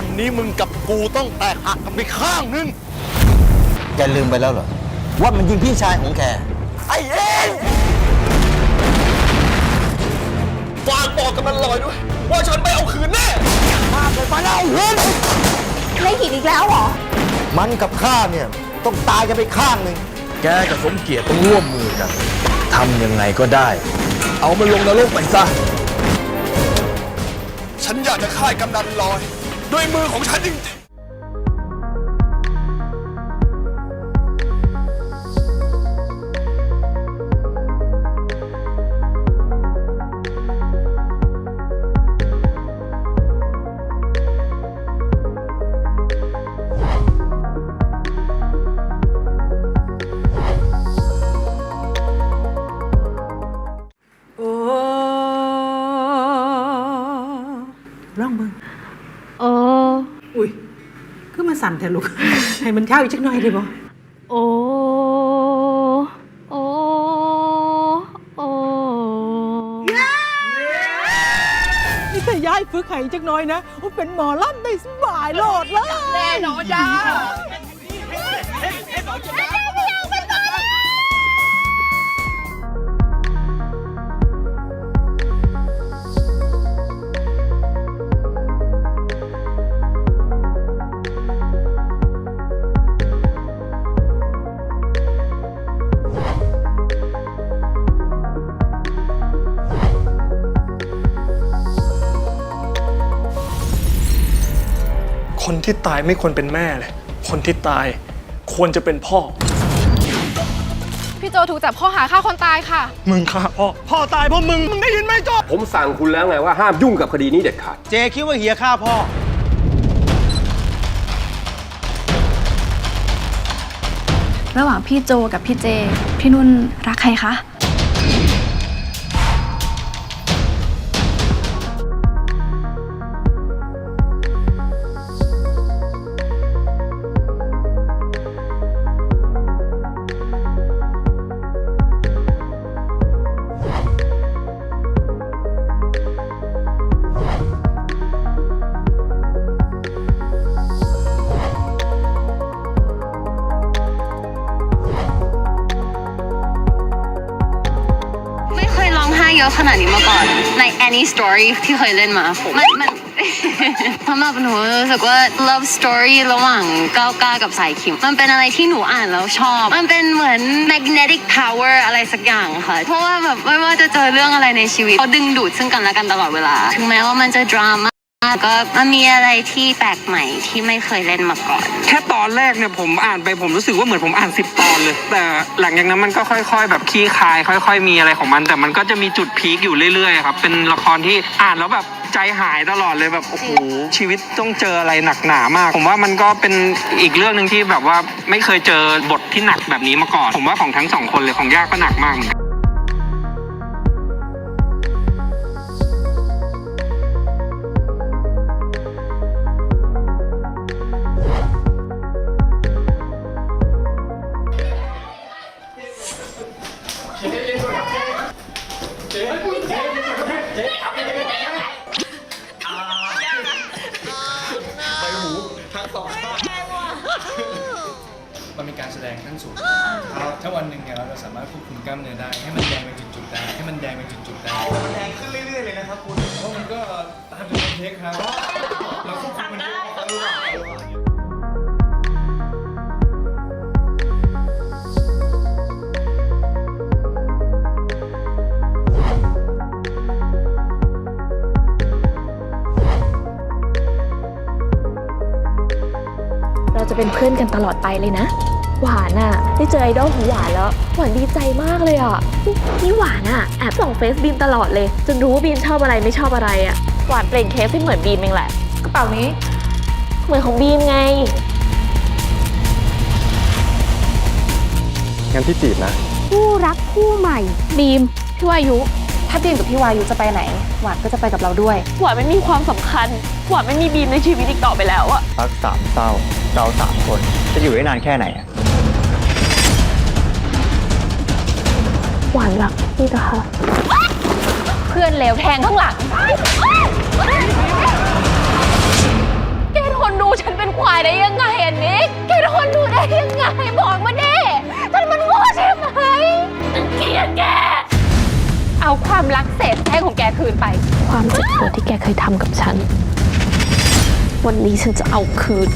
วันนี้มึงกับกูต้องแตกหักกันไปข้างนึง แกลืมไปแล้วเหรอ ว่ามันยิงพี่ชายของแก ไอ้เองฝากบอกกับมันลอยด้วย ว่าฉันไม่เอาคืนแน่มาเลยมาเอาคืนไม่ผิดอีกแล้วเหรอ มันกับข้าเนี่ย ต้องตายกันไปข้างหนึ่งแกกับสมเกียรติต้องร่วมมือกันทำยังไงก็ได้ เอามันลงนรกไปซะฉันอยากจะฆ่ากำนันลอย ด้วยมือของฉันจริง คือมาสั่นแทลูก ให้มันเช่าอีกจักหน่อยได้บ่โอ้โอ้โอ้นี่แต่ย้ายฝึกให้จักหน่อยนะว่าเป็นหมอลำได้สบายโลดเลย แน่นอนจ้า คนที่ตายไม่ควรเป็นแม่เลย คนที่ตายควรจะเป็นพ่อ พี่โจถูกจับข้อหาฆ่าคนตายค่ะ มึงฆ่าพ่อ พ่อตายเพราะมึง มึงได้ยินไหมโจผมสั่งคุณแล้วไงว่าห้ามยุ่งกับคดีนี้เด็ดขาด เจคิดว่าเฮียฆ่าพ่อ ระหว่างพี่โจกับพี่เจ พี่นุ่นรักใครคะ ยอะขนาดนี้มาก่อน ใน any story ที่เคยเล่นมาผมมันมัน สำหรับหนูรู้สึกว่า love story ระหว่างก้าวก้ากับสายคิม มันเป็นอะไรที่หนูอ่านแล้วชอบ มันเป็นเหมือน magnetic power อะไรสักอย่างค่ะ เพราะว่าแบบไม่ว่าจะเจอเรื่องอะไรในชีวิตเขาดึงดูดซึ่งกันและกันตลอดเวลา ถึงแม้ว่ามันจะดราม่า ก็มันมีอะไรที่แปลกใหม่ที่ไม่เคยเล่นมาก่อน แค่ตอนแรกเนี่ยผมอ่านไปผมรู้สึกว่าเหมือนผมอ่านสิบตอนเลย แต่หลังจากนั้นมันก็ค่อย ๆ แบบขี้คาย ค่อย ๆ มีอะไรของมัน แต่มันก็จะมีจุดพีคอยู่เรื่อยๆครับเป็นละครที่อ่านแล้วแบบใจหายตลอดเลยแบบโอ้โหชีวิตต้องเจออะไรหนักหนามาก ผมว่ามันก็เป็นอีกเรื่องหนึ่งที่แบบว่าไม่เคยเจอบทที่หนักแบบนี้มาก่อน ผมว่าของทั้งสองคนเลยของย่าก็หนักมากเหมือนกัน มันเป็นการแสดงขั้นสูงถ้าวันหนึ่งเนี่ยเราจะสามารถควบคุมกล้ามเนื้อได้ ให้มันแดงเป็นจุดๆได้ ให้มันแดงเป็นจุดๆได้มันแดงขึ้นเรื่อยๆเลยนะครับคุณ เพราะมันก็ตามจำนวนเทคครับ เราจะเป็นเพื่อนกันตลอดไปเลยนะ หวานอะได้เจอไอดอลของหวานแล้ว หวานดีใจมากเลยอะนี่หวานอะแอบส่องเฟซบีมตลอดเลย จนรู้ว่าบีมชอบอะไรไม่ชอบอะไรอะหวานเปล่งเคสให้เหมือนบีมเองแหละกระเป๋านี้ เหมือนของบีมไง งั้นพี่จีบนะ คู่รักคู่ใหม่ บีมพี่วายุ ถ้าบีมกับพี่วายุจะไปไหน หวานก็จะไปกับเราด้วย หวานไม่มีความสำคัญ หวานไม่มีบีมในชีวิตอีกต่อไปแล้วอะรักสามเศร้า เราสามคน จะอยู่ได้นานแค่ไหนหวานลักพี่นะค่ะเพื่อนเลวแทงข้างหลัง แกทนดูฉันเป็นควายได้ยังไงอันนี้แกทนดูได้ยังไงบอกมาดิฉันมันโง่ใช่ไหมฉันเกลียดแก เอาความรักเศษแท้งของแกคืนไป ความเจ็บปวดที่แกเคยทำกับฉัน วันนี้ฉันจะเอาคืน